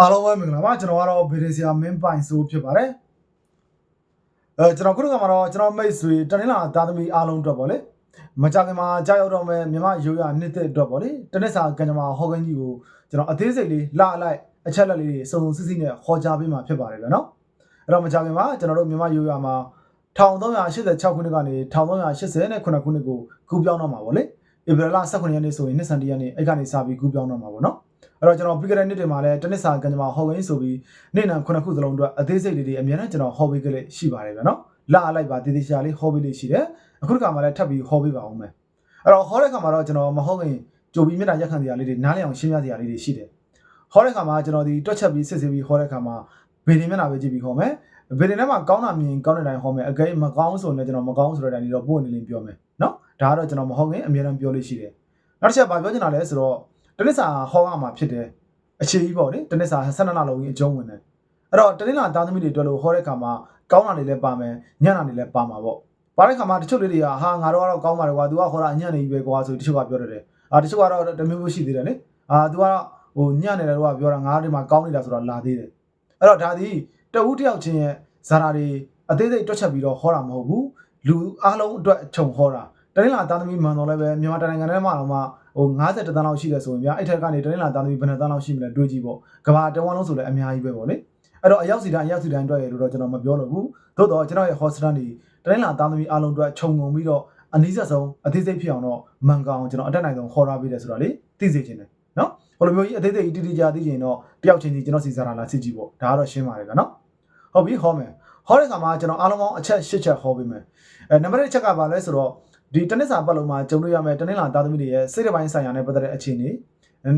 အားလုံးပဲမင်္ဂလာပါကျွန်တော်ကတော့ဗီဒီဆီယာမင်းပိုင်ဆိုဖြစ်ပါတယ်အဲကျွန်တော်ခုနကမှတော့ကျွန်တော်မိတ်ဆွေတနင်္လာသားသမီးအားလုံးအတွက်ပေါ့လေမကြခင်မှာကြာရောက်တော့မယ်မြမရိုးရနှစ်သက်အတွက်ပေါ့လေတနစ်စာကံကြမ္မာဟော်ကန်ကြီးကိုကျွန်တော်အသေးစိတ်လေးလာအလိုက်အချက်လက်လေးတွေစုံစုံစစ်စစ်နဲ့ဟောကြားပေးမှာဖြစ်ပါတယ်ဗျာနော်အဲ့တော့မကြခင်မှာကျွန်တော်တို့မြမရိုးရမှာ1386ခုနှစ်ကနေ1389ခုနှစ်ကိုကူးပြောင်းတော့မှာပေါ့လေဧပြီလ18ရက်နေ့ဆိုရင်နှစ်ဆန်တရက်နေ့အဲ့ကနေစပြီးကူးပြောင်းတော့မှာပေါ့နော် အဲ့တော့ကျွန်တော်ပြီးခဲ့တဲ့နှစ်တွေမှာလည်းတနစ်စာကံကြမ္မာဟော်ဝင်းဆိုပြီးနေ့နံခုနှစ်ခုစလုံးအတွက်အသေးစိတ်လေးတွေအများနဲ့ကျွန်တော်ဟော်ပေးကြလေရှိပါတယ်ဗျာနော်လာအလိုက်ပါတည်တည်ရှာလေးဟော်ပေးလေးရှိတယ်အခုတစ်ခါမှလည်းထပ်ပြီးဟော်ပေးပါအောင်မယ်အဲ့တော့ဟောတဲ့ခါမှာတော့ကျွန်တော်မဟုတ်ရင်ကြိုပြီးမြတ်တာရက်ခံစရာလေးတွေနားလည်အောင်ရှင်းပြစရာလေးတွေရှိတယ်ဟောတဲ့ခါမှာကျွန်တော်ဒီတွက်ချက်ပြီးစစ်စစ်ပြီးဟောတဲ့ခါမှာဗေဒင်မျက်နှာပဲကြည့်ပြီးဟောမယ်ဗေဒင်ထဲမှာကောင်းတာမြင်ကောင်းတဲ့တိုင်းဟောမယ်အကယ်မကောင်းဆိုရင်လည်းကျွန်တော်မကောင်းဆိုတဲ့တိုင်းတော့ပို့နေလင်းပြောမယ်နော်ဒါကတော့ကျွန်တော်မဟုတ်ရင်အများအားပြောလို့ရှိတယ်နောက်တစ်ချက်ဘာပြောချင်တာလဲဆိုတော့ တနစ်စာဟောရမှာဖြစ်တယ်အခြေကြီးပေါ့လေတနစ်စာ12လလုံးကြီးအကျုံးဝင်တယ်အဲ့တော့တနင်္လာသားသမီးတွေတွေ့လို့ဟောတဲ့ခါမှာကောင်းတာတွေလည်းပါမယ်ညံ့တာတွေလည်းပါမှာပေါ့ပါတဲ့ခါမှာတချို့လေးတွေကဟာငါတို့ကတော့ကောင်းပါတယ်ကွာ तू ကဟောတာညံ့နေပြီပဲကွာဆိုတချို့ကပြောတယ်အာတချို့ကတော့တမျိုးမျိုးရှိသေးတယ်လေအာ तू ကဟိုညံ့နေတယ်တော့ပြောတာငါတို့ဒီမှာကောင်းနေတာဆိုတာလာသေးတယ်အဲ့တော့ဒါဒီတဦးတယောက်ချင်းရဲ့ဇာတာတွေအသေးစိတ်တွက်ချက်ပြီးတော့ဟောတာမဟုတ်ဘူးလူအားလုံးအတွက်ခြုံဟောတာတနင်္လာသားသမီးမှန်တော့လည်းပဲမြန်မာတိုင်းနိုင်ငံထဲမှာတော့မှ ဟို50တန်းလောက်ရှိတယ်ဆိုရင်ဗျာအဲ့ထက်ကနေတနင်္လာသားသမီးဘယ်နှတန်းလောက်ရှိမလဲတွေးကြည့်ပေါ့ကဘာတဝန်းလုံးဆိုလည်းအများကြီးပဲပေါ့လေအဲ့တော့အရောက်စီတိုင်းအရောက်စီတိုင်းအတွက်ရလို့တော့ကျွန်တော်မပြောလို့ဘူးသို့တော့ကျွန်တော်ရဲ့ hostel နေတနင်္လာသားသမီးအားလုံးအတွက်ခြုံငုံပြီးတော့အနည်းဆက်ဆုံးအသေးစိတ်ဖြစ်အောင်တော့မှန်ကောင်ကျွန်တော်အတက်နိုင်ဆုံးခေါ်ထားပေးတယ်ဆိုတာလေသိစေချင်တယ်နော်ဟိုလိုမျိုးကြီးအသေးစိတ်တိတိကျသိချင်တော့တယောက်ချင်းစီကျွန်တော်စီစားတာလားစစ်ကြည့်ပေါ့ဒါကတော့ရှင်းပါတယ်ကနော်ဟုတ်ပြီဟောမယ်ဟောတဲ့ခါမှာကျွန်တော်အားလုံးပေါင်းအချက်၈ချက်ဟောပေးမယ်အဲနံပါတ်1ချက်ကဘာလဲဆိုတော့ ဒီတနစ်စာပတ်လုံးမှာကြုံတွေ့ရမယ်တနင်္လာသားသမီးတွေရဲ့စိတ်တစ်ပိုင်းဆိုင်ရာနဲ့ပတ်သက်တဲ့အခြေအနေ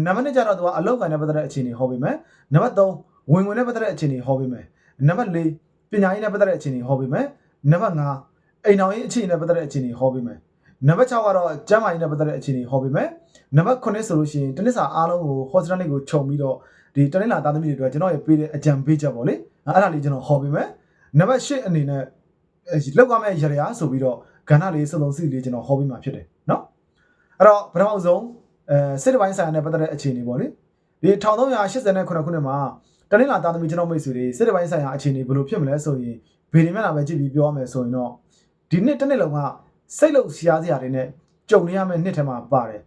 နံပါတ်2ကျတော့သူကအလောက်ကန်နဲ့ပတ်သက်တဲ့အခြေအနေဟောပေးမယ်နံပါတ်3ဝင်ဝင်နဲ့ပတ်သက်တဲ့အခြေအနေဟောပေးမယ်နံပါတ်4ပညာရေးနဲ့ပတ်သက်တဲ့အခြေအနေဟောပေးမယ်နံပါတ်5အိမ်တော်ရေးအခြေအနေနဲ့ပတ်သက်တဲ့အခြေအနေဟောပေးမယ်နံပါတ်6ကတော့ကျန်းမာရေးနဲ့ပတ်သက်တဲ့အခြေအနေဟောပေးမယ်နံပါတ်9ဆိုလို့ရှိရင်တနစ်စာအားလုံးကို hospital လေးကိုခြုံပြီးတော့ဒီတနင်္လာသားသမီးတွေအတွက်ကျွန်တော်ရပေးတဲ့အကြံပေးချက်ပေါ့လေအဲ့ဒါလေးကျွန်တော်ဟောပေးမယ်နံပါတ်10အနေနဲ့လောက်ရမယ့်ရရဆိုပြီးတော့ ကဏ္ဍလေးစလုံးစီလေးကျွန်တော်ဟောပြီးမှဖြစ်တယ်နော်အဲ့တော့ပထမဆုံးအဲစစ်တပိုင်းဆိုင်ရာနဲ့ပတ်သက်တဲ့အခြေအနေပေါ့လေဒီ1389ခုနှစ်မှာတနင်္လာသားသမီးကျွန်တော်မိတ်ဆွေတွေစစ်တပိုင်းဆိုင်ရာအခြေအနေဘယ်လိုဖြစ်မလဲဆိုရင်ဗီဒီမျက်နှာပဲကြည့်ပြီးပြောရမယ်ဆိုရင်တော့ဒီနှစ်တစ်နှစ်လုံးကစိတ်လုံရှားစရာတွေနဲ့ကြုံနေရမယ့်နှစ်ထဲမှာပါတယ်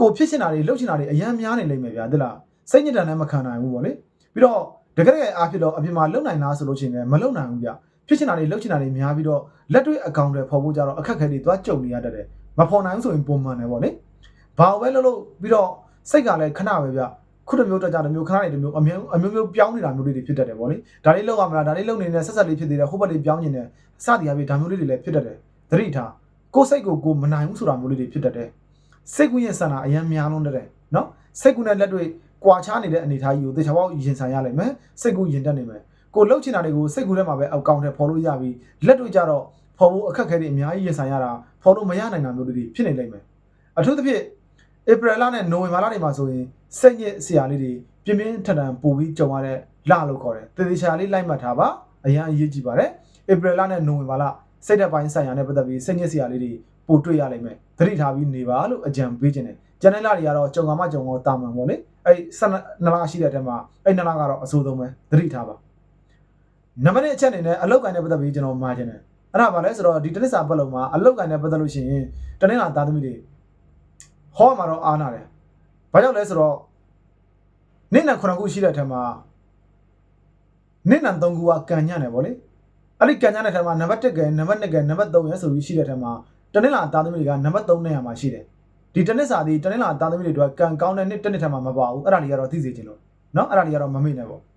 ကိုဖြစ်ချင်တာတွေလှုပ်ချင်တာတွေအများများနေလိမ့်မယ်ဗျာတိလားစိတ်ညစ်တာနဲ့မခံနိုင်ဘူးပေါ့လေပြီးတော့တကယ်တကယ်အားဖြစ်တော့အပြင်မှာလုံနိုင်လားဆိုလို့ရှိရင်လည်းမလုံနိုင်ဘူးဗျ ဖြစ်ချင်တာတွေလှုပ်ချင်တာတွေများပြီးတော့လက်တွေ့အကောင့်တွေဖော်ဖို့ကြတော့အခက်အခဲတွေသွားကြုံနေရတတ်တယ်မဖော်နိုင်ဘူးဆိုရင်ပုံမှန်တယ်ပေါ့လေဘာပဲလုပ်လို့ပြီးတော့စိတ်ကလည်းခဏပဲဗျခုတစ်မျိုးတက်ကြတစ်မျိုးခဏနေတစ်မျိုးအမျိုးအမျိုးမျိုးပြောင်းနေတာမျိုးလေးတွေဖြစ်တတ်တယ်ပေါ့လေဒါလေးလောက်ရမလားဒါလေးလောက်နေတဲ့ဆက်ဆက်လေးဖြစ်သေးတယ်ဟိုဘက်လေးပြောင်းနေတယ်စသည်အပြင်ဒါမျိုးလေးတွေလည်းဖြစ်တတ်တယ်သတိထားကိုယ်စိတ်ကိုကိုမနိုင်ဘူးဆိုတာမျိုးလေးတွေဖြစ်တတ်တယ်စိတ်ကူးရဲ့ဆန္ဒအရင်များလုံးတဲ့နော်စိတ်ကူးနဲ့လက်တွေ့ကွာခြားနေတဲ့အနေအထားကြီးကိုသေချာပေါက်ရင်ဆိုင်ရလိမ့်မယ်စိတ်ကူးရင်တက်နေမယ် ကိုလှုပ်ချင်တာတွေကိုစိတ်ကူးထဲမှာပဲအကောင့်ထဲဖော်လို့ရပြီးလက်တွေ့ကြတော့ဖော်ဖို့အခက်အခဲတွေအများကြီးရင်ဆိုင်ရတာဖော်လို့မရနိုင်တာမျိုးတွေဖြစ်နေလိမ့်မယ်အထူးသဖြင့်ဧပြီလနဲ့နိုဝင်ဘာလတွေမှာဆိုရင်စိတ်ညစ်စရာလေးတွေပြင်းပြင်းထန်ထန်ပိုပြီးကြုံရတဲ့လလို့ခေါ်တယ်တည်တည်ချာလေးလိုက်မှတ်ထားပါအရင်အရေးကြီးပါတယ်ဧပြီလနဲ့နိုဝင်ဘာလစိတ်သက်ပိုင်းဆိုင်ရာနဲ့ပတ်သက်ပြီးစိတ်ညစ်စရာလေးတွေပိုတွေ့ရလိမ့်မယ်သတိထားပြီးနေပါလို့အကြံပေးခြင်းတယ်ကျန်တဲ့လတွေကတော့ကြုံကမှကြုံတော့တာမှန်ပေါ့လေအဲ့12လရှိတဲ့အထက်မှာအဲ့2လကတော့အဆိုးဆုံးပဲသတိထားပါ နံပါတ်1အချက်အနေနဲ့အလောက်ကန်နဲ့ပတ်သက်ပြီးကျွန်တော်မှားခြင်းတယ်အဲ့ဒါဘာလဲဆိုတော့ဒီတနစ်စာပတ်လုံးမှာအလောက်ကန်နဲ့ပတ်သက်လို့ရှိရင်တနင်္လာသားသမီးတွေဟောမှာတော့အားနာတယ်။ဘာကြောင့်လဲဆိုတော့နေ့နံ9ခုရှိတဲ့အထက်မှာနေ့နံ3ခုကကန်ညံ့တယ်ဗောလေ။အဲ့ဒီကန်ညံ့တဲ့ထက်မှာနံပါတ်1ကနံပါတ်2ကနံပါတ်3ရဆိုပြီးရှိတဲ့ထက်မှာတနင်္လာသားသမီးတွေကနံပါတ်3နဲ့ရမှာရှိတယ်။ဒီတနစ်စာဒီတနင်္လာသားသမီးတွေအတွက်ကန်ကောင်းတဲ့နေ့တစ်နေ့ထက်မှာမပါဘူး။အဲ့ဒါတွေကတော့သိစေချင်လို့နော်အဲ့ဒါတွေကတော့မမေ့နဲ့ပေါ့။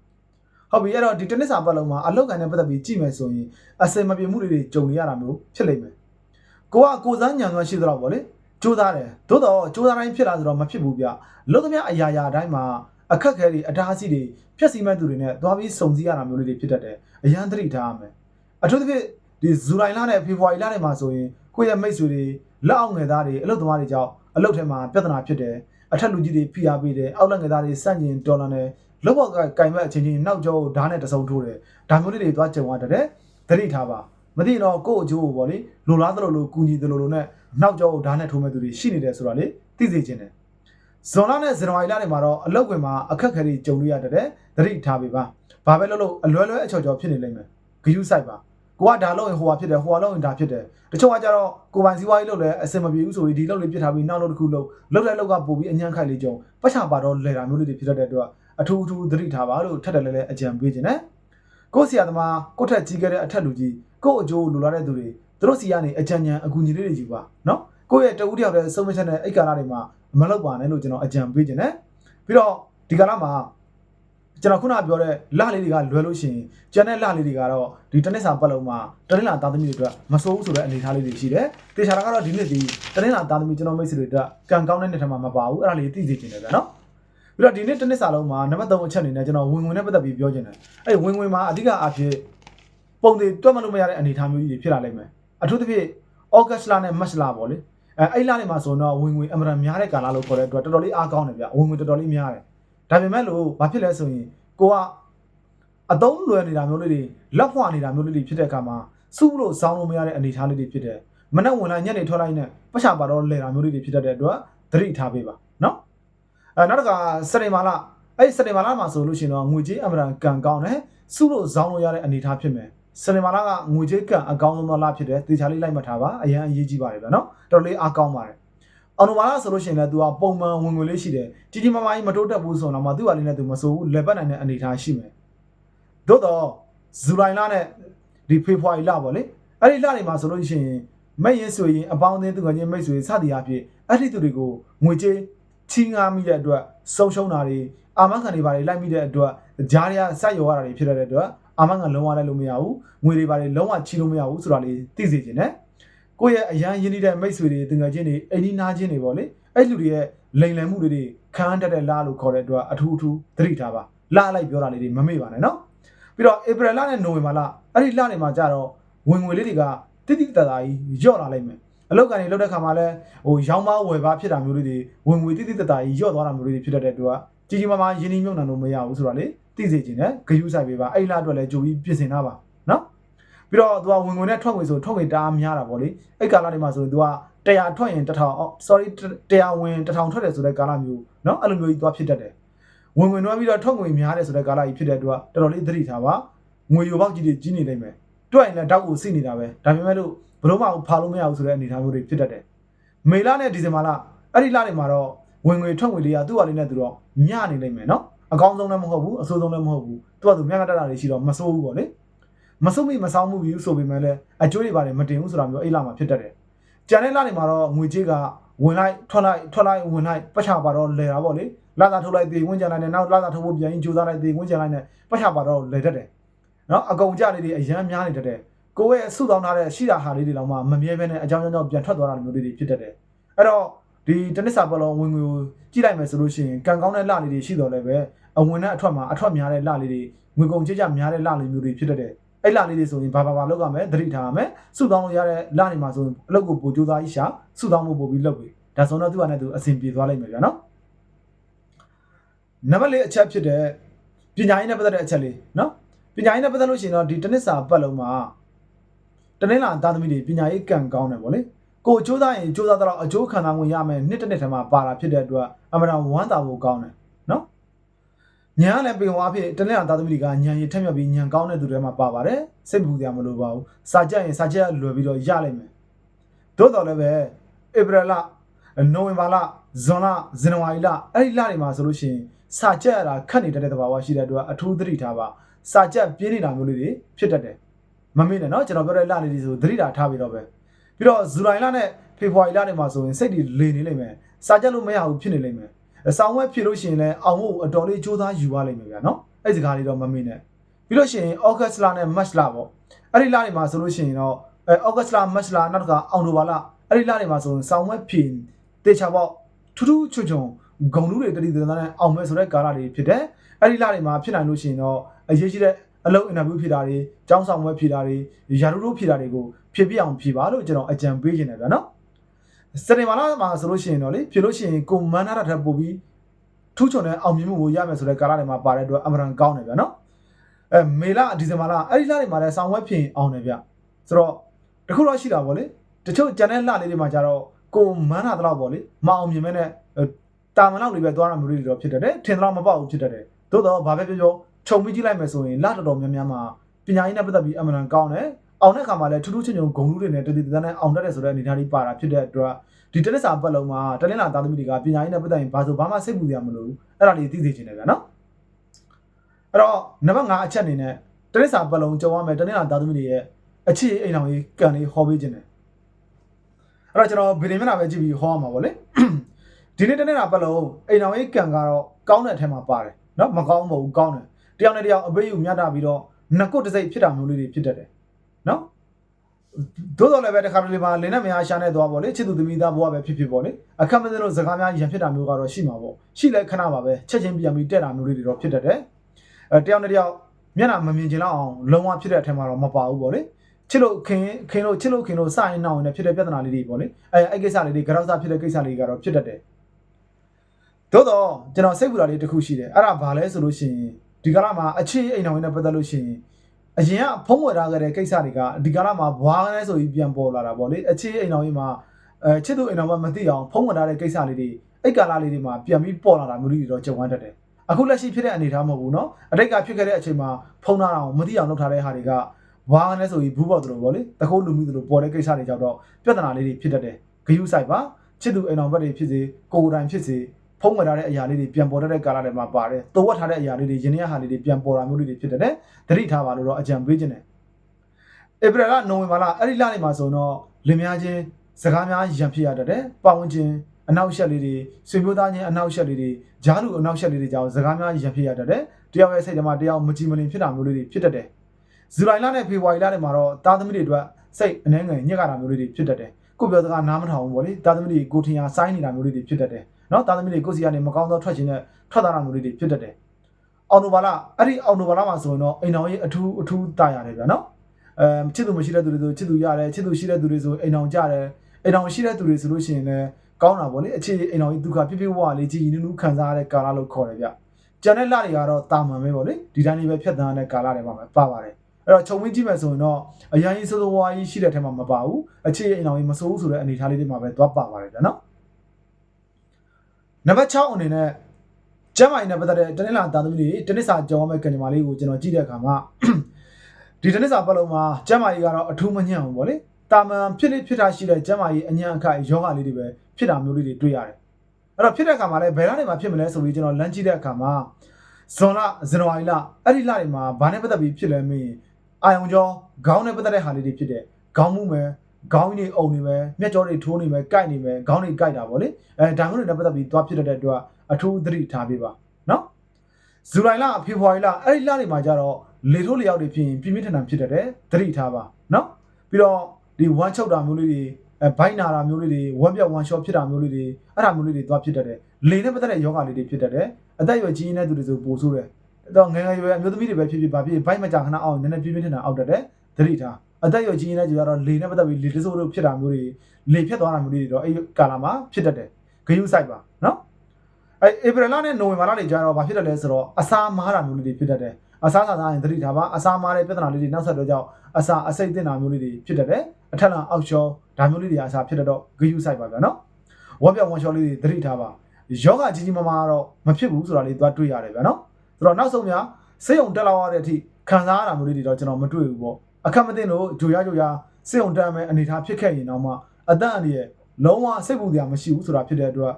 ဟုတ်ပြီအဲ့တော့ဒီတနစ်စာပတ်လုံးမှာအလောက်ကန်နဲ့ပတ်သက်ပြီးကြည့်မယ်ဆိုရင်အစင်မပြေမှုတွေကြုံနေရတာမျိုးဖြစ်လိမ့်မယ်။ကိုကကိုစားညံသွားရှိသလောက်ပေါ့လေ။ကြိုးစားတယ်။သို့တော့ကြိုးစားတိုင်းဖြစ်လာဆိုတော့မဖြစ်ဘူးဗျ။လို့သမျှအရာရာတိုင်းမှာအခက်အခဲတွေအတားအဆီးတွေဖြည့်ဆည်းမဲ့သူတွေနဲ့သွားပြီးစုံစည်းရတာမျိုးလေးတွေဖြစ်တတ်တယ်။အရန်သတိထားရမယ်။အထူးသဖြင့်ဒီဇူလိုင်လနဲ့ဖေဖော်ဝါရီလတွေမှာဆိုရင်ကိုယ့်ရဲ့မိတ်ဆွေတွေလက်အောက်ငယ်သားတွေအလုပ်သမားတွေကြောင့်အလုပ်ထဲမှာပြဿနာဖြစ်တယ်။အထက်လူကြီးတွေဖိအားပေးတယ်။အောက်လက်ငယ်သားတွေစန့်ကျင်တော်လန်တယ်။ လောက်ဘောက်ကကင်မဲ့အချင်းချင်းနောက်ကျောကိုဓာတ်နဲ့တဆုံထိုးတယ်။ဒါမျိုးလေးတွေသွားကြုံရတတ်တယ်။သတိထားပါ။မသိတော့ကိုယ့်အကျိုးကိုပေါ့လေလိုလားသလိုလိုကူညီသလိုလိုနဲ့နောက်ကျောကိုဓာတ်နဲ့ထိုးမဲ့သူတွေရှိနေတယ်ဆိုတာလေသိစေချင်တယ်ဇွန်လနဲ့ဇန်နဝါရီလတွေမှာတော့အလောက်ဝင်မှာအခက်အခဲတွေကြုံလို့ရတတ်တယ်သတိထားပေးပါဘာပဲလုပ်လို့အလွယ်လွယ်အချော်ချော်ဖြစ်နေလိမ့်မယ်ဂယူးဆိုင်ပါကိုကဒါလုပ်ရင်ဟိုဟာဖြစ်တယ်ဟိုဟာလုပ်ရင်ဒါဖြစ်တယ်တချို့ကကြတော့ကိုပိုင်စီးပွားရေးလုပ်လဲအဆင်မပြေဘူးဆိုပြီးဒီလုပ်လေးပြစ်ထားပြီးနောက်လုပ်တစ်ခုလုပ်လုပ်တဲ့လောက်ကပို့ပြီးအញ្ញမ်းခိုက်လေးကြုံပတ်ချပါတော့လဲတာမျိုးလေးတွေဖြစ်တတ်တဲ့အတွက် အထူးအထူးသတိထားပါလို့ထက်တယ်လဲလဲအကြံပေးခြင်းနဲ့ကိုယ့်ဆရာသမားကိုယ့်ထက်ကြီးခဲ့တဲ့အထက်လူကြီးကိုယ့်အကျိုးလိုလားတဲ့သူတွေသူတို့စီကနေအကြံဉာဏ်အကူအညီလေးတွေယူပါနော်ကိုယ့်ရဲ့တဦးတယောက်တည်းဆုံးမချက်နဲ့အဲ့ကာလတွေမှာမလုပ်ပါနဲ့လို့ကျွန်တော်အကြံပေးခြင်းနဲ့ပြီးတော့ဒီကာလမှာကျွန်တော်ခုနပြောတဲ့လလေးတွေကလွယ်လို့ရှိရင်ကျန်တဲ့လလေးတွေကတော့ဒီတနစ်စာပတ်လုံးမှာတနင်္လာသားသမီးတွေအတွက်မစိုးဘူးဆိုတဲ့အနေအထားလေးတွေရှိတယ်။တေချာတာကတော့ဒီနှစ်ဒီတနင်္လာသားသမီးကျွန်တော်မိတ်ဆွေတွေအတွက်ကံကောင်းတဲ့နှစ်ထက်မှာမပါဘူး။အဲ့ဒါလေးသိစေချင်တယ်ဗျာနော်။ ပြီးတော့ဒီနှစ်တနစ်စာလုံးမှာနံပါတ်3အချက်အနေနဲ့ကျွန်တော်ဝင်ဝင်နဲ့ပတ်သက်ပြီးပြောချင်တယ်။အဲ့ဝင်ဝင်မှာအဓိကအဖြစ်ပုံတွေတွက်မလို့မရတဲ့အနေအထားမျိုးကြီးတွေဖြစ်လာလိမ့်မယ်။အထူးသဖြင့်ဩဂတ်စ်လနဲ့မတ်လပေါ့လေ။အဲအဲ့လတွေမှာဆိုတော့ဝင်ဝင်အမှန်များတဲ့ကာလလို့ခေါ်တဲ့အတွက်တော်တော်လေးအားကောင်းတယ်ဗျ။ဝင်ဝင်တော်တော်လေးများတယ်။ဒါပေမဲ့လို့ဘာဖြစ်လဲဆိုရင်ကိုကအတုံးလွယ်နေတာမျိုးလေးတွေလက်ဖွာနေတာမျိုးလေးတွေဖြစ်တဲ့အခါမှာစုလို့စောင်းလို့မရတဲ့အနေအထားလေးတွေဖြစ်တယ်မနဲ့ဝင်လိုက်ညနေထွက်လိုက်နဲ့ပတ်ချပါတော့လဲတာမျိုးလေးတွေဖြစ်တတ်တဲ့အတွက်သတိထားပေးပါနော် အဲနောက်တစ်ခါစနေမာလာအဲ့စနေမာလာမှာဆိုလို့ရှိရင်တော့ငွေကြေးအမှန်ကံကောင်းတယ်စုလို့စောင်းလို့ရတဲ့အနေအထားဖြစ်မယ်စနေမာလာကငွေကြေးကံအကောင်းဆုံးသောလဖြစ်တယ်တေချာလေးလိုက်မှတ်ထားပါအရန်အရေးကြီးပါတယ်ဗျာနော်တော်တော်လေးအားကောင်းပါတယ်အော်နိုမာလာဆိုလို့ရှိရင်လည်း तू ကပုံမှန်ဝင်ငွေလေးရှိတယ်ကြီးကြီးမားမားကြီးမတိုးတက်ဘူးဆိုတော့မှသူ့ဟာလေးနဲ့ तू မဆိုးဘူးလေပတ်နိုင်တဲ့အနေအထားရှိမယ်သို့တော့ဇူလိုင်လနဲ့ဒီဖေဖော်ဝါရီလပေါ့လေအဲ့ဒီလတွေမှာဆိုလို့ရှိရင်မိတ်ရင်ဆိုရင်အပေါင်းအသင်းသူငယ်ချင်းမိတ်ဆွေစသည်အဖြစ်အဲ့ဒီသူတွေကိုငွေကြေး ချီးငားမိတဲ့အတွက်ဆုံးရှုံးတာတွေအာမခံတွေပါတွေလိုက်မိတဲ့အတွက်ဂျားရစိုက်ရောရတာတွေဖြစ်တဲ့အတွက်အာမခံလုံးဝလိုက်လို့မရဘူးငွေတွေပါတွေလုံးဝချီးလို့မရဘူးဆိုတာလေးသိစေချင်တယ်ကိုယ့်ရဲ့အရန်ရင်းနှီးတဲ့မိတ်ဆွေတွေသူငယ်ချင်းတွေအိမ်နီးနားချင်းတွေပေါ့လေအဲ့လူတွေရဲ့လိန်လည်မှုတွေခံတတ်တဲ့လားလို့ခေါ်တဲ့အတွက်အထူးအထူးသတိထားပါလားလိုက်ပြောတာလေးတွေမမေ့ပါနဲ့နော်ပြီးတော့ဧပြီလနဲ့နိုဝင်ဘာလအဲ့ဒီလတွေမှာကြတော့ဝင်ငွေလေးတွေကတိတိတတ်တာကြီးညော့လာလိုက်မယ် အလုတ်ကန်တွေလှုပ်တဲ့ခါမှာလည်းဟိုရောင်းပါဝယ်ပါဖြစ်တာမျိုးလေးတွေဝင်ငွေတိတိတတကြီးရော့သွားတာမျိုးလေးတွေဖြစ်တတ်တဲ့အတွက်ကြီးကြီးမားမားယင်းနှမြုံနှံလို့မရဘူးဆိုတာလေသိစေချင်တယ်ဂယုဆိုင်ပေးပါအဲ့လားအတွက်လည်းကြိုပြီးပြင်ဆင်ထားပါနော်ပြီးတော့သူကဝင်ငွေနဲ့ထွက်ငွေဆိုထွက်ငွေတအားများတာပေါ့လေအဲ့ကာလတွေမှာဆိုရင်သူကတရားထွက်ရင်တစ်ထောင် sorry တရားဝင်တစ်ထောင်ထွက်တယ်ဆိုတဲ့ကာလမျိုးနော်အဲ့လိုမျိုးကြီးသွားဖြစ်တတ်တယ်ဝင်ငွေနှွားပြီးတော့ထွက်ငွေများတယ်ဆိုတဲ့ကာလကြီးဖြစ်တဲ့အတွက်တော်တော်လေးသတိထားပါငွေရောပေါက်ကြီးတွေကြီးနေနိုင်မယ်တွေ့ရင်လည်းတောက်ကိုစိနေတာပဲဒါပေမဲ့လို့ ဘယ်တော့မှဖာလို့မရဘူးဆိုတဲ့အနေအထားမျိုးတွေဖြစ်တတ်တယ်မေလနဲ့ဒီဇင်ဘာလအဲ့ဒီလတွေမှာတော့ဝင်ငွေထွက်ငွေလေးကသူ့ဟာလေးနဲ့သူတော့မျှနေလိမ့်မယ်နော်အကောင်းဆုံးလည်းမဟုတ်ဘူးအဆိုးဆုံးလည်းမဟုတ်ဘူးသူ့ဟာသူမျှကတက်တာတွေရှိတော့မဆိုးဘူးပေါ့လေမဆုပ်မိမဆောင်မှုဘူးဆိုပေမဲ့လည်းအကျိုးတွေပါတယ်မတင်ဘူးဆိုတာမျိုးအဲ့လမှာဖြစ်တတ်တယ်ကြံတဲ့လတွေမှာတော့ငွေကြေးကဝင်လိုက်ထွက်လိုက်ထွက်လိုက်ဝင်လိုက်ပတ်ချပါတော့လဲတာပေါ့လေလာသာထုတ်လိုက်တေဝင်ကြလိုက်နဲ့နောက်လာသာထုတ်ဖို့ပြန်ရင်ကြိုးစားလိုက်တေဝင်ကြလိုက်နဲ့ပတ်ချပါတော့လဲတတ်တယ်နော်အကုန်ကြလေးတွေအရန်များနေတတ်တယ် ကိုယ့်ရဲ့ဆုတောင်းထားတဲ့ရှိတာဟာလေးတွေတော့မှမမြဲဘဲနဲ့အကြောင်းကြောင့်ပြန်ထွက်သွားတာမျိုးလေးတွေဖြစ်တတ်တယ်အဲ့တော့ဒီတနစ်စာပလုံးဝင်ငွေကိုကြည့်လိုက်မယ်ဆိုလို့ရှိရင်ကံကောင်းတဲ့လလေးတွေရှိတော်လည်းပဲအဝင်နဲ့အထွက်မှာအထွက်များတဲ့လလေးတွေငွေကုန်ကြေးကြများတဲ့လလေးမျိုးတွေဖြစ်တတ်တယ်အဲ့လလေးတွေဆိုရင်ဘာဘာဘာလုပ်ရမလဲသတိထားရမယ်စုတောင်းလို့ရတဲ့လနေမှာဆိုရင်အလုပ်ကိုပို့ကြိုးစားကြီးရှာစုတောင်းဖို့ပို့ပြီးလုပ်ပြီဒါဆိုတော့သူကလည်းသူအဆင်ပြေသွားလိမ့်မယ်ဗျာနော်နံပါတ်၄အချက်ဖြစ်တဲ့ပညာရေးနဲ့ပတ်သက်တဲ့အချက်လေးနော်ပညာရေးနဲ့ပတ်သက်လို့ရှိရင်တော့ဒီတနစ်စာပတ်လုံးမှာ တနင်္လာသားသမီးတွေပညာရေးကံကောင်းတယ်ဗောလေကိုစူးစမ်းရင်စူးစမ်းတော့အကျိုးခံစားဝင်ရမယ်နှစ်တစ်နှစ်ထဲမှာပါတာဖြစ်တဲ့အတွက်အမှန်တော့ဝမ်းသာဖို့ကောင်းတယ်နော်ညာလည်းပေဝါဖြစ်တနင်္လာသားသမီးတွေကညာရည်ထက်မြက်ပြီးညာကောင်းတဲ့သူတွေမှာပါပါတယ်စိတ်ပူကြမလို့ပါဘူးစာကြက်ရင်စာကြက်လွယ်ပြီးတော့ရလိုက်မယ်သို့တော်လည်းပဲဧပြီလနိုဝင်ဘာလဇွန်လဇန်နဝါရီလအဲ့ဒီလတွေမှာဆိုလို့ရှိရင်စာကြက်ရတာခက်နေတဲ့တဘာဝရှိတဲ့အတွက်အထူးသတိထားပါစာကြက်ပြင်းနေတာမျိုးလေးတွေဖြစ်တတ်တယ် မမေ့နဲ့နော်ကျွန်တော်ပြောတဲ့လလေးတွေဆိုသတိတာထားပြီးတော့ပဲပြီးတော့ဇူလိုင်လနဲ့ဖေဖော်ဝါရီလတွေမှာဆိုရင်စိတ်တွေလေနေလိမ့်မယ်စာကြက်လို့မရဘူးဖြစ်နေလိမ့်မယ်အဆောင်ဝက်ဖြစ်လို့ရှိရင်လည်းအောင်ဖို့အတော်လေးစူးစမ်းယူရလိမ့်မယ်ဗျာနော်အဲ့ဒီစကားလေးတော့မမေ့နဲ့ပြီးလို့ရှိရင် August လနဲ့ March လပေါ့အဲ့ဒီလတွေမှာဆိုလို့ရှိရင်တော့ August လ March လနောက်တစ်ခါအောက်တိုဘာလအဲ့ဒီလတွေမှာဆိုရင်ဆောင်ဝက်ဖြစ်တေချာပေါ့ထူးထူးချွတ်ချွန်ဂုံလူတွေတတိတန်တန်နဲ့အောင်မယ်ဆိုတဲ့ကာလတွေဖြစ်တယ်အဲ့ဒီလတွေမှာဖြစ်နိုင်လို့ရှိရင်တော့အရေးကြီးတဲ့ အလုပ်အင်တာဗျူးဖြေတာတွေကျောင်းဆောင်ပွဲဖြေတာတွေယာရုတို့ဖြေတာတွေကိုဖြေပြအောင်ဖြေပါလို့ကျွန်တော်အကြံပေးခြင်းတယ်ဗျာနော်စနေမာလာမှာဆိုလို့ရှိရင်တော့လေဖြေလို့ရှိရင်ကိုမန်းနာတာထပ်ပို့ပြီးထူးချွန်တဲ့အောင်မြင်မှုကိုရမယ်ဆိုတဲ့ကာလတွေမှာပါတဲ့အတွက်အမှန်ကောင်းတယ်ဗျာနော်အဲမေလဒီဇင်ဘာလအဲ့ဒီလတွေမှာလည်းဆောင်းဝဲဖြေအောင်တယ်ဗျဆိုတော့တခုတော့ရှိတာဗောလေတချို့ကျန်တဲ့လလေးတွေမှာကျတော့ကိုမန်းနာတော့ဗောလေမအောင်မြင်မဲနဲ့တာမန်လောက်လေးပဲသွားတာမျိုးလေးတွေတော့ဖြစ်တတ်တယ်ထင်တော့မပေါက်ဘူးဖြစ်တတ်တယ်သို့တော့ဘာပဲပြောပြော ခြုံပြီးကြည့်လိုက်မယ်ဆိုရင်လတော်တော်များများမှာပညာရေးနဲ့ပတ်သက်ပြီးအမှန်တန်ကောင်းတယ်အောင်တဲ့အခါမှာလည်းထူးထူးချွန်ချွန်ဂုံလူတွေနဲ့တည်တည်တန်းတန်းအောင်တတ်တယ်ဆိုတဲ့အနေအထားလေးပါတာဖြစ်တဲ့အတွက်ဒီတနစ်စာပတ်လုံးမှာတနင်္လာသားသမီးတွေကပညာရေးနဲ့ပတ်သက်ရင်ဘာဆိုဘာမှစိတ်ပူစရာမလိုဘူးအဲ့ဒါလေးသိစေချင်တယ်ဗျာနော်အဲ့တော့နံပါတ်5အချက်အနေနဲ့တနစ်စာပတ်လုံးကြုံရမယ်တနင်္လာသားသမီးတွေရဲ့အခြေအိမ်အောင်ရေးကံလေးဟောပေးခြင်းတယ်အဲ့တော့ကျွန်တော်ဗီဒီယိုမျက်နှာပဲကြည့်ပြီးဟောရမှာပေါ့လေဒီနေ့တနင်္လာပတ်လုံးအိမ်အောင်ရေးကံကတော့ကောင်းတဲ့အထက်မှာပါတယ်နော်မကောင်းမဟုတ်ဘူးကောင်းတယ် တယောက်နဲ့တယောက်အပေးယူမြတ်တာပြီးတော့နှစ်ကုတ်တစ်စိတ်ဖြစ်တာမျိုးလေးတွေဖြစ်တတ်တယ်နော်သို့တော်လည်းပဲတစ်ခါတလေမှာလင်းနဲ့မယားရှာနေသွားပေါ့လေချစ်သူသမီးသားဘဝပဲဖြစ်ဖြစ်ပေါ့လေအခက်မသိလို့စကားများရံဖြစ်တာမျိုးကတော့ရှိမှာပေါ့ရှိလဲခဏပါပဲချက်ချင်းပြန်ပြီးတက်တာမျိုးလေးတွေတော့ဖြစ်တတ်တယ်အဲတယောက်နဲ့တယောက်မျက်နှာမမြင်ချင်တော့အောင်လုံးဝဖြစ်တဲ့အထက်မှာတော့မပါဘူးပေါ့လေချစ်လို့ခင်ခင်လို့ချစ်လို့ခင်လို့စရင်နောက်ရင်ဖြစ်တဲ့ပြဿနာလေးတွေပေါ့လေအဲအဲ့ကိစ္စလေးတွေကြောက်စားဖြစ်တဲ့ကိစ္စလေးတွေကတော့ဖြစ်တတ်တယ်သို့တော့ကျွန်တော်စိတ်ပူတာလေးတစ်ခုရှိတယ်အဲ့ဒါဘာလဲဆိုလို့ရှိရင် ဒီကလာမှာအခြေအိမ်တော်ရင်းနဲ့ပတ်သက်လို့ရှိရင် အရင်ကဖုံးဝယ်ထားခဲ့တဲ့ကိစ္စတွေကဒီကာလမှာဘွားကနေဆိုပြီးပြန်ပေါ်လာတာပေါ့လေအခြေအိမ်တော်ကြီးမှာအဲချစ်သူအိမ်တော်မမသိအောင်ဖုံးဝယ်ထားတဲ့ကိစ္စလေးတွေအဲ့ကာလလေးတွေမှာပြန်ပြီးပေါ်လာတာမျိုးလေးတွေတော့ကြုံရတတ်တယ်အခုလက်ရှိဖြစ်တဲ့အနေအထားမဟုတ်ဘူးเนาะအတိတ်ကဖြစ်ခဲ့တဲ့အချိန်မှာဖုံးထားတာအောင်မသိအောင်လုပ်ထားတဲ့ဟာတွေကဘွားကနေဆိုပြီးဘူးပေါ်သလိုပေါ့လေတခိုးလူမျိုးသလိုပေါ်တဲ့ကိစ္စတွေကြောင့်တော့ပြဿနာလေးတွေဖြစ်တတ်တယ်ဂယုဆိုင်ပါချစ်သူအိမ်တော်ဘက်တွေဖြစ်စေကိုယ်တိုင်ဖြစ်စေ ဖုံးဝယ်ထားတဲ့အရာလေးတွေပြန်ပေါ်တတ်တဲ့ကာလတွေမှာပါတယ်။တိုးဝတ်ထားတဲ့အရာလေးတွေရင်းနှီးရဟာလေးတွေပြန်ပေါ်တာမျိုးလေးတွေဖြစ်တတ်တယ်။သတိထားပါလို့တော့အကြံပေးခြင်းတယ်။ဧပြီလနိုဝင်ဘာလအဲ့ဒီလနေမှာဆိုတော့လင်များချင်းစကားများရံဖြစ်ရတတ်တယ်။ပတ်ဝန်းကျင်အနောက်ရှက်လေးတွေဆွေမျိုးသားချင်းအနောက်ရှက်လေးတွေဂျားလူအနောက်ရှက်လေးတွေကြောင့်စကားများရံဖြစ်ရတတ်တယ်။တယောက်ရဲ့စိတ်ထဲမှာတယောက်မကြည်မလင်ဖြစ်တာမျိုးလေးတွေဖြစ်တတ်တယ်။ဇူလိုင်လနဲ့ဖေဖော်ဝါရီလတွေမှာတော့တာသမီတွေအတွက်စိတ်အနှဲငယ်ညစ်ကတာမျိုးလေးတွေဖြစ်တတ်တယ်။ကိုပြောစကားနားမထောင်ဘူးပေါ့လေ။တာသမီတွေကိုထင်ရစိုင်းနေတာမျိုးလေးတွေဖြစ်တတ်တယ်။ နော်တာသမီတွေကိုစီကနေမကောင်းသောထွက်ခြင်းနဲ့ထွက်သွားတာမျိုးလေးတွေဖြစ်တတ်တယ်။အော်တိုဘာလအဲ့ဒီအော်တိုဘာလမှာဆိုရင်တော့အိမ်တော်ကြီးအထူးအထူးတာရတယ်ဗျာနော်။အဲချစ်သူမရှိတဲ့သူတွေဆိုချစ်သူရတယ်ချစ်သူရှိတဲ့သူတွေဆိုအိမ်တော်ကြတယ်အိမ်တော်ရှိတဲ့သူတွေဆိုလို့ရှိရင်လည်းကောင်းတာပေါ့လေအခြေအိမ်တော်ကြီးဒုက္ခပြပြဝဝလေးကြည်နူးနူးခံစားရတဲ့ကာလလို့ခေါ်တယ်ဗျ။ကျန်တဲ့လတွေကတော့တာမန်ပဲပေါ့လေဒီတိုင်းလေးပဲဖြတ်သန်းတဲ့ကာလတွေမှာပဲပါပါတယ်။အဲ့တော့ခြုံဝင်းကြည့်မယ်ဆိုရင်တော့အရင်ကြီးစိုးစိုးဝါးကြီးရှိတဲ့ထဲမှာမပါဘူးအခြေအိမ်တော်ကြီးမစိုးဘူးဆိုတဲ့အနေအထားလေးတွေမှာပဲသွားပါပါတယ်ဗျာနော် နံပါတ်6အနေနဲ့ကျမ်းမာရေးနဲ့ပတ်သက်တဲ့တနင်္လာသားသမီးတွေတနစ်စာကြောင်းမဲ့ကံကြမ္မာလေးကိုကျွန်တော်ကြည့်တဲ့အခါမှာဒီတနစ်စာပတ်လုံးမှာကျမ်းမာရေးကတော့အထူးမညံ့ဘူးဗောလေတာမန်ဖြစ်လိဖြစ်တာရှိတဲ့ကျမ်းမာရေးအညံ့အခါယောဂလေးတွေပဲဖြစ်တာမျိုးလေးတွေတွေ့ရတယ်အဲ့တော့ဖြစ်တဲ့အခါမှာလည်းဘယ်လာတွေမှာဖြစ်မလဲဆိုပြီးကျွန်တော်လမ်းကြည့်တဲ့အခါမှာဇွန်လဇန်နဝါရီလအဲ့ဒီလတွေမှာဘာနဲ့ပတ်သက်ပြီးဖြစ်လဲမင်းအာယုံကြောခေါင်းနဲ့ပတ်သက်တဲ့ဟာလေးတွေဖြစ်တဲ့ခေါင်းမှုမယ် ခေါင်းကြီးတွေအုံနေမယ်မျက်ကြောတွေထိုးနေမယ်ကြိုက်နေမယ်ခေါင်းတွေကြိုက်တာဗောလေအဲဒါမျိုးတွေနဲ့ပတ်သက်ပြီးသွားဖြစ်တဲ့အတွက်အထူးသတိထားပေးပါနော်ဇူလိုင်လဖေဖော်ဝါရီလအဲ့ဒီလတွေမှာကျတော့လေထိုးလျောက်တွေဖြစ်ရင်ပြင်းပြင်းထန်ထန်ဖြစ်တတ်တယ်သတိထားပါနော်ပြီးတော့ဒီဝမ်းချုပ်တာမျိုးလေးတွေအဲဘိုင်းနာတာမျိုးလေးတွေဝမ်းပြောက်ဝမ်းရှော့ဖြစ်တာမျိုးလေးတွေအဲ့ဒါမျိုးလေးတွေသွားဖြစ်တတ်တယ်လေနဲ့ပတ်သက်တဲ့ယောဂလေးတွေဖြစ်တတ်တယ်အသက်အရွယ်ကြီးနေတဲ့သူတွေဆိုပိုဆိုးတယ်အဲ့တော့ငယ်ငယ်ရွယ်အမျိုးသမီးတွေပဲဖြစ်ဖြစ်ပါဖြစ်ဘိုင်းမကြခဏအောင်နည်းနည်းပြင်းပြင်းထန်ထန်အောက်တက်တယ်သတိထား အသက်အရွယ်ကြီးနေတဲ့သူကတော့လေနဲ့ပတ်သက်ပြီးလေတဆိုးတို့ဖြစ်တာမျိုးတွေလေဖြတ်သွားတာမျိုးတွေတော့အဲ့ကာလမှာဖြစ်တတ်တယ်ဂယုစိုက်ပါနော်အဲဧပြီလနဲ့နိုဝင်ဘာလတွေကျတော့ဘာဖြစ်တယ်လဲဆိုတော့အစာမားတာမျိုးလေးတွေဖြစ်တတ်တယ်အစာစားစားရင်သတိထားပါအစာမားတဲ့ပြဿနာလေးတွေနောက်ဆက်တော့ကြောင့်အစာအစိတ်တင်တာမျိုးလေးတွေဖြစ်တတ်တယ်အထက်လန်အောက်ရှောဒါမျိုးလေးတွေအစာဖြစ်တတ်တော့ဂယုစိုက်ပါဗျာနော်ဝက်ပြောင်ဝက်ရှောလေးတွေသတိထားပါယောဂကြီးကြီးမားမားတော့မဖြစ်ဘူးဆိုတာလေးသွားတွေ့ရတယ်ဗျာနော်ဆိုတော့နောက်ဆုံးများစိတ်ုံတက်လာရတဲ့အထိခံစားရတာမျိုးလေးတွေတော့ကျွန်တော်မတွေ့ဘူးပေါ့ အခက်မသိလို့ဂျိုရဂျိုရစိတ်ုံတက်မဲ့အနေထားဖြစ်ခဲ့ရင်တော့မှအသက်အန္တရာယ်လုံးဝစိတ်ပူစရာမရှိဘူးဆိုတာဖြစ်တဲ့အတွက်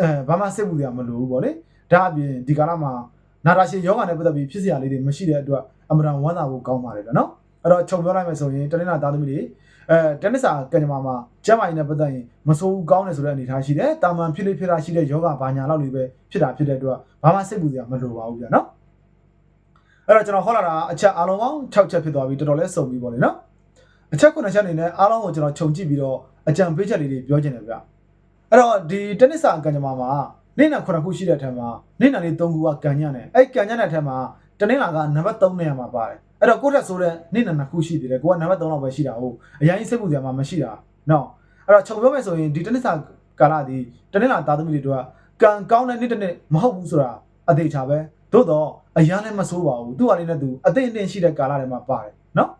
အဲဘာမှစိတ်ပူစရာမလိုဘူးပေါ့လေဒါအပြင်ဒီကာလမှာနာတာရှည်ယောဂနဲ့ပတ်သက်ပြီးဖြစ်စရာလေးတွေမရှိတဲ့အတွက်အမှန်တန်ဝမ်းသာဖို့ကောင်းပါတယ်ဗျာနော်အဲ့တော့ခြုံပြောလိုက်မယ်ဆိုရင်တနင်္လာသားသမီးတွေအဲတနစ်စာကံကြမ္မာမှာကျမ်းမာရေးနဲ့ပတ်သက်ရင်မဆိုးဘူးကောင်းတယ်ဆိုတဲ့အနေအထားရှိတယ်တာမန်ဖြစ်လိဖြစ်တာရှိတဲ့ယောဂဘာညာလောက်လေးပဲဖြစ်တာဖြစ်တဲ့အတွက်ဘာမှစိတ်ပူစရာမလိုပါဘူးဗျာနော် အဲ့တော့ကျွန်တော်ဟောလာတာအချက်အားလုံးပေါင်း6ချက်ဖြစ်သွားပြီတော်တော်လေးစုံပြီပေါ့လေနော်အချက်9ချက်အနေနဲ့အားလုံးကိုကျွန်တော်ခြုံကြည့်ပြီးတော့အကြံပေးချက်လေးတွေပြောချင်တယ်ဗျအဲ့တော့ဒီတနစ်စာကံကြမ္မာမှာနေ့နာ9ခုရှိတဲ့အထက်မှာနေ့နာလေး3ခုကကံညံ့တယ်အဲ့ကံညံ့တဲ့အထက်မှာတနင်္လာကနံပါတ်3နေရာမှာပါတယ်အဲ့တော့ကိုယ့်တက်ဆိုတဲ့နေ့နာနှစ်ခုရှိသေးတယ်ကိုကနံပါတ်3လောက်ပဲရှိတာဟုတ်အရင်စိတ်ပူစရာမှမရှိတာနော်အဲ့တော့ခြုံပြောမယ်ဆိုရင်ဒီတနစ်စာကာလဒီတနင်္လာသားသမီးတွေတို့ကကံကောင်းတဲ့နေ့တစ်နေ့မဟုတ်ဘူးဆိုတာအသေးချာပဲ သို့တော့အရာလည်းမဆိုးပါဘူးသူ့ဟာလေးနဲ့သူအသိအနှင်းရှိတဲ့ကာလတွေမှာပါတယ်နော်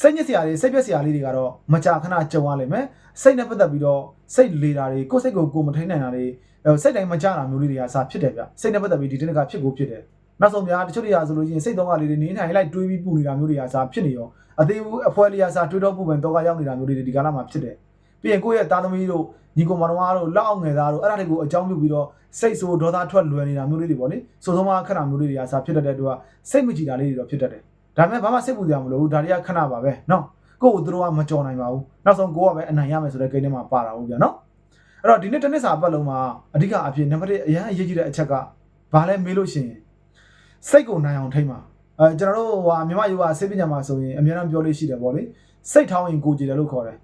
စိတ်ညစ်စရာတွေစိတ်ပြက်စရာလေးတွေကတော့မကြာခဏကြုံရလိမ့်မယ်စိတ်နဲ့ပတ်သက်ပြီးတော့စိတ်လေတာတွေကိုယ်စိတ်ကိုကိုယ်မထိန်နိုင်တာတွေအဲစိတ်တိုင်းမကြတာမျိုးလေးတွေကအစားဖြစ်တယ်ဗျစိတ်နဲ့ပတ်သက်ပြီးဒီတစ်နက်ကဖြစ်ကိုဖြစ်တယ်နောက်ဆုံးများတချို့တွေကဆိုလို့ရှိရင်စိတ်သုံးကလေးတွေနေထိုင်လိုက်တွေးပြီးပူနေတာမျိုးတွေကအစားဖြစ်နေရောအသေးဘူးအဖွဲလေးအစားတွေးတော့ပူပန်တော့ကရောက်နေတာမျိုးတွေဒီကာလမှာဖြစ်တယ် ပြီးရင်ကိုယ့်ရဲ့အသားသမီးတို့ညီကောင်မတော်အားတို့လောက်အောင်ငယ်သားတို့အဲ့ဒါတွေကိုအကြောင်းပြုပြီးတော့စိတ်ဆိုးဒေါသထွက်လွယ်နေတာမျိုးလေးတွေပေါ့လေစိုးဆုံးမခဏမျိုးလေးတွေအားစားဖြစ်တတ်တဲ့တို့ကစိတ်မကြည်တာလေးတွေတော့ဖြစ်တတ်တယ်ဒါပေမဲ့ဘာမှစိတ်ပူစရာမလိုဘူးဒါတွေကခဏပါပဲနော်ကိုယ့်ကိုသူတို့ကမကြော်နိုင်ပါဘူးနောက်ဆုံးကိုယ်ကပဲအနိုင်ရမယ်ဆိုတဲ့ဂိမ်းထဲမှာပါတာဟုတ်ပြန်နော်အဲ့တော့ဒီနေ့တနစ်စာပတ်လုံးမှာအဓိကအဖြစ်နံပါတ်1အရင်အရေးကြီးတဲ့အချက်ကဘာလဲမေးလို့ရှိရင်စိတ်ကိုနိုင်အောင်ထိမ့်ပါအဲကျွန်တော်တို့ဟာမြမယောဂဆေးပညာမှာဆိုရင်အများအားပြောလို့ရှိတယ်ပေါ့လေစိတ်ထောင်းရင်ကိုကြည်တယ်လို့ခေါ်တယ်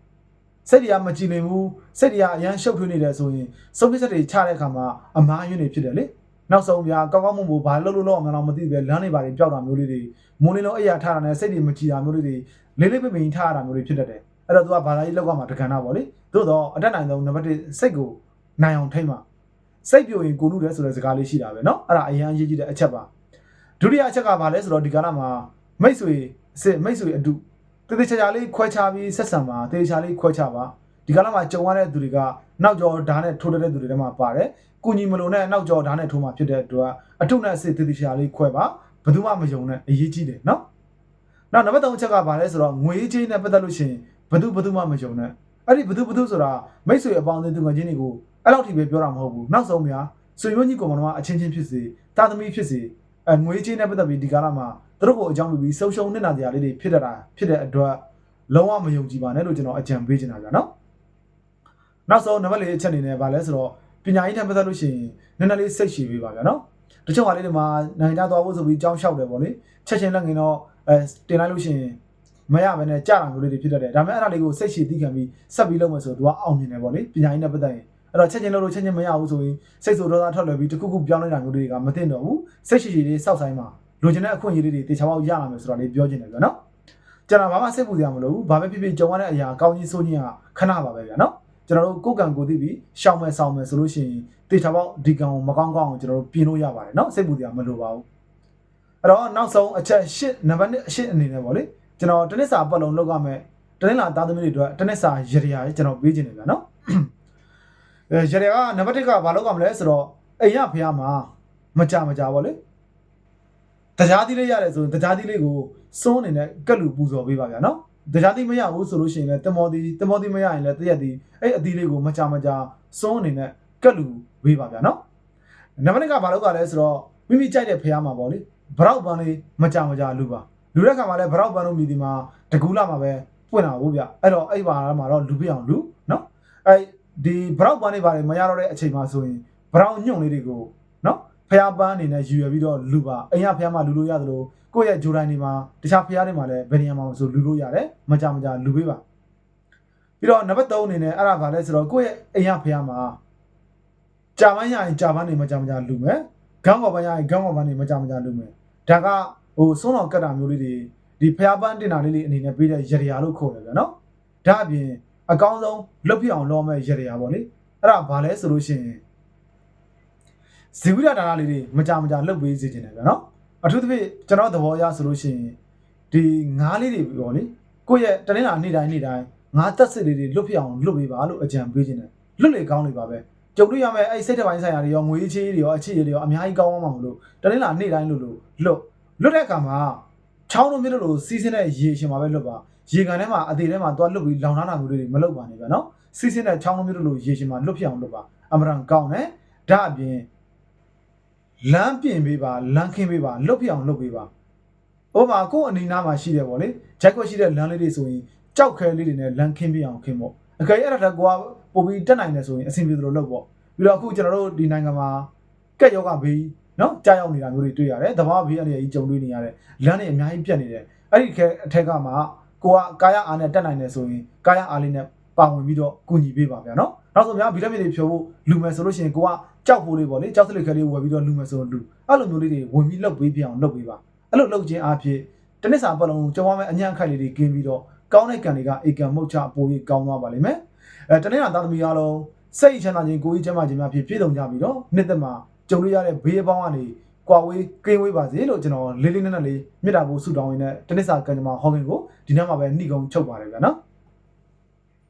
စိတ်တွေကမကြည်လင်ဘူးစိတ်တွေကအရန်ရှုပ်ထွေးနေတယ်ဆိုရင်စုပ်ပစ်ဆက်တွေချတဲ့အခါမှာအမားယွန်းတွေဖြစ်တယ်လေနောက်ဆုံးဗျာကောင်းကောင်းမွန်မွန်ဘာလို့လို့လို့အောင်မလားမသိဘူးပဲလမ်းတွေပါတွေပျောက်တာမျိုးလေးတွေ မုံလင်းလုံးအရာထားတာနဲ့စိတ်တွေမကြည်တာမျိုးတွေလေးလေးပိပိန်ထားရတာမျိုးတွေဖြစ်တတ်တယ်အဲ့တော့ तू ကဘာသာရေးလောက်ကမှာတက္ကနာပေါ့လေသို့တော့အတက်နိုင်ဆုံးနံပါတ်1စိတ်ကိုနိုင်အောင်ထိမ့်ပါစိတ်ပြိုရင်ကိုနုတယ်ဆိုတဲ့စကားလေးရှိတာပဲเนาะအဲ့ဒါအရင်အရေးကြီးတဲ့အချက်ပါဒုတိယအချက်ကဘာလဲဆိုတော့ဒီကာလမှာမိတ်ဆွေအစ်မိတ်ဆွေအတူ တတိချာချာလေးခွဲခြားပြီးဆက်ဆံပါတတိချာလေးခွဲခြားပါဒီကလာမှာကြုံရတဲ့သူတွေကနောက်ကျော်ဓာတ်နဲ့ထိုးတဲ့သူတွေထဲမှာပါတယ်ကုညီမလို့နဲ့နောက်ကျော်ဓာတ်နဲ့ထိုးမှဖြစ်တဲ့အတွက်အထုနဲ့အစစ်တတိချာလေးခွဲပါဘယ်သူမှမယုံနဲ့အရေးကြီးတယ်နော်နောက်နံပါတ်3အချက်ကပါလဲဆိုတော့ငွေကြေးနဲ့ပတ်သက်လို့ရှိရင်ဘယ်သူဘယ်သူမှမယုံနဲ့အဲ့ဒီဘယ်သူဘယ်သူဆိုတာမိတ်ဆွေအပေါင်းအသင်းသူငယ်ချင်းတွေကိုအဲ့လောက်ထိပဲပြောတာမဟုတ်ဘူးနောက်ဆုံးများဆွေမျိုးညီကောင်မတော်ကအချင်းချင်းဖြစ်စေတာသမီဖြစ်စေငွေကြေးနဲ့ပတ်သက်ပြီးဒီကလာမှာ သူတို့ကိုအကြောင်းပြပြီးဆုံရှုံနေတာတရားလေးတွေဖြစ်တတ်တာဖြစ်တဲ့အတွက်လုံးဝမယုံကြည်ပါနဲ့လို့ကျွန်တော်အကြံပေးချင်တာကြာနော်နောက်ဆုံးနံပါတ်၄အချက်အနေနဲ့ဘာလဲဆိုတော့ပညာရေးနဲ့ပတ်သက်လို့ရှိရင်နည်းနည်းလေးစိတ်ရှည်ပေးပါဗျာနော်တချို့ဟာလေးတွေမှာနိုင်ငံခြားသွားဖို့ဆိုပြီးကြောင်းလျှောက်တယ်ပေါ့လေချက်ချင်းလက်ငင်တော့အဲတင်လိုက်လို့ရှိရင်မရဘဲနဲ့ကြာတာမျိုးလေးတွေဖြစ်တတ်တယ်ဒါပေမဲ့အဲ့ဒါလေးကိုစိတ်ရှည်သိခံပြီးဆက်ပြီးလုပ်မယ်ဆိုတော့ तू ကအောင်မြင်တယ်ပေါ့လေပညာရေးနဲ့ပတ်သက်ရင်အဲ့တော့ချက်ချင်းလုပ်လို့ချက်ချင်းမရဘူးဆိုရင်စိတ်ဆိုးဒေါသထွက်လွယ်ပြီးတစ်ခုခုပြောင်းနေတာမျိုးတွေကမသိတော့ဘူးစိတ်ရှည်ရှည်လေးစောက်ဆိုင်မှာ လိုချင်တဲ့အခွင့်အရေးလေးတွေတေချာပေါက်ရလာမယ်ဆိုတော့လေးပြောချင်တယ်ဗျာနော်ကျွန်တော်ဘာမှစိတ်ပူစရာမလိုဘူးဘာပဲဖြစ်ဖြစ်ကြုံရတဲ့အရာအကောင်းကြီးဆိုးကြီးကခဏပါပဲဗျာနော်ကျွန်တော်တို့ကိုယ်ကံကိုသိပြီးရှောင်မယ်ဆောင်မယ်ဆိုလို့ရှိရင်တေချာပေါက်ဒီကံကိုမကောင်းကောင်းအောင်ကျွန်တော်တို့ပြင်လို့ရပါတယ်နော်စိတ်ပူစရာမလိုပါဘူးအဲ့တော့နောက်ဆုံးအချက်၈နံပါတ်1အရှင်းအနေနဲ့ပေါ့လေကျွန်တော်တနစ်စာပတ်လုံးလောက်ရမယ်တနင်္လာသားသမီးတွေအတွက်တနစ်စာရရရကျွန်တော်ပေးခြင်းတယ်ဗျာနော်အဲရရကနံပါတ်1ကဘာလောက်ရမလဲဆိုတော့အိမ်ရဖះမှာမကြမကြပေါ့လေ တရားသီးလေးရတယ်ဆိုရင်တရားသီးလေးကိုစွန်းအနေနဲ့ကက်လူပူဇော်ပေးပါဗျာနော်တရားသီးမရဘူးဆိုလို့ရှိရင်လည်းတမောသီးတမောသီးမရရင်လည်းတရက်သီးအဲ့အသီးလေးကိုမကြမကြစွန်းအနေနဲ့ကက်လူပေးပါဗျာနော်နံပါတ်2ကဘာလောက်ကလဲဆိုတော့မိမိကြိုက်တဲ့ဖះမှာပေါ့လေဘရောက်ပန်းလေးမကြမကြလူပါလူတဲ့ခါမှာလည်းဘရောက်ပန်းလို့မြည်ဒီမှာတကူလာမှာပဲပွင့်လာဘူးဗျအဲ့တော့အဲ့ပါမှာတော့လူပြအောင်လူနော်အဲ့ဒီဘရောက်ပန်းလေးပါလေမရတော့တဲ့အချိန်မှာဆိုရင်ဘရောက်ညွန့်လေးတွေကိုနော် ဖျားပန်းအနေနဲ့ယူရပြီးတော့လူပါအိမ်ရဖျားမှာလူလို့ရသလိုကိုယ့်ရဲ့ဂျိုတိုင်းတွေမှာတခြားဖျားတွေမှာလည်းဘယ်နေရာမှာမဆိုလူလို့ရတယ်မကြမကြလူပေးပါပြီးတော့နံပါတ်3အနေနဲ့အဲ့ဒါဘာလဲဆိုတော့ကိုယ့်ရဲ့အိမ်ရဖျားမှာကြာပန်းရရင်ကြာပန်းတွေမကြမကြလူမယ်ခေါင်းကော်ပန်းရရင်ခေါင်းကော်ပန်းတွေမကြမကြလူမယ်ဒါကဟိုစွန်းတော်ကတ်တာမျိုးလေးတွေဒီဖျားပန်းတင်တာလေးလေးအနေနဲ့ပေးတဲ့ရရလို့ခေါ်တယ်ဗျာနော်ဒါအပြင်အကောင်းဆုံးလွတ်ပြအောင်လောမဲ့ရရပေါ့လေအဲ့ဒါဘာလဲဆိုလို့ရှိရင် ဇီဝိရဒါနလေးတွေမကြမကြလှုပ်ပေးစေချင်တယ်ဗျာနော်အထူးသဖြင့်ကျွန်တော်သဘောအရဆိုလို့ရှိရင်ဒီငါးလေးတွေပေါ့လေကိုယ့်ရဲ့တနင်္လာနေ့တိုင်းနေ့တိုင်းငါးသက်စစ်လေးတွေလွတ်ပြအောင်လွတ်ပေးပါလို့အကြံပေးချင်တယ်လွတ်လေကောင်းနေပါပဲကြုံတွေ့ရမယ်အဲ့စိတ်တပိုင်းဆိုင်ရာတွေရောငွေချေးတွေရောအခြေတွေရောအများကြီးကောင်းအောင်မလို့တနင်္လာနေ့တိုင်းလို့လို့လွတ်လွတ်တဲ့အခါမှာချောင်းလုံးမြစ်လို့လို့စီးစင်းတဲ့ရေရှင်မှာပဲလွတ်ပါရေကန်ထဲမှာအသေးထဲမှာသွားလွတ်ပြီးလောင်ထားတာမျိုးတွေမလုပ်ပါနဲ့ဗျာနော်စီးစင်းတဲ့ချောင်းလုံးမြစ်လို့လို့ရေရှင်မှာလွတ်ဖြစ်အောင်လွတ်ပါအမရန်ကောင်းတယ်ဒါအပြင် လမ်းပြင်ပေးပါလမ်းခင်းပေးပါလွတ်ဖြစ်အောင်လွတ်ပေးပါဥပမာကိုယ့်အနေနာမှာရှိတယ်ဗောလေဂျက်ကွက်ရှိတဲ့လမ်းလေးတွေဆိုရင်ကြောက်ခဲလေးတွေနဲ့လမ်းခင်းပေးအောင်ခင်းပေါ့အကယ်အဲ့ဒါတော့ကိုကပို့ပြီးတက်နိုင်တယ်ဆိုရင်အဆင်ပြေသလိုလုပ်ပေါ့ပြီးတော့အခုကျွန်တော်တို့ဒီနိုင်ငံမှာကက်ယောဂဘေးနော်ကြားရောက်နေတာမျိုးတွေတွေ့ရတယ်။တဘာဘေးအနေနဲ့ကြီးကြုံတွေ့နေရတယ်။လမ်းတွေအများကြီးပြတ်နေတယ်။အဲ့ဒီခဲအထက်ကမှကိုကကာယအားနဲ့တက်နိုင်တယ်ဆိုရင်ကာယအားလေးနဲ့ ပါဝင်ပြီးတော့ကူညီပေးပါဗျာနော်။နောက်ဆုံးများဗီတာမင်တွေဖြိုးဖို့လူမယ်ဆိုလို့ရှိရင်ကိုကကြောက်ဖို့လေးပေါ့လေကြောက်စလိခဲလေးဝယ်ပြီးတော့လူမယ်ဆိုတော့လူအဲ့လိုမျိုးလေးတွေဝင်ပြီးလုပ်ပေးပြအောင်လုပ်ပေးပါ။အဲ့လိုလုပ်ခြင်းအဖြစ်တနစ်စာပတ်လုံးကြောင်းရမယ့်အညံ့ခိုက်လေးတွေကင်းပြီးတော့ကောင်းတဲ့ကံတွေကအေကံမုတ်ချအပိုးကြီးကောင်းသွားပါလိမ့်မယ်။အဲတနင်္လာသားသမီးအားလုံးစိတ်ချမ်းသာခြင်းကိုယ်ကြီးချမ်းသာခြင်းများဖြစ်ပြည့်စုံကြပြီးတော့နှစ်သက်မှာကြုံရတဲ့ဘေးအပေါင်းကနေကွာဝေးကင်းဝေးပါစေလို့ကျွန်တော်လေးလေးနက်နက်လေးမြစ်တာဖို့ဆုတောင်းရင်းနဲ့တနစ်စာကံကြမ္မာဟောခင်ကိုဒီနေ့မှာပဲနှိကုံချုပ်ပါတယ်ဗျာနော်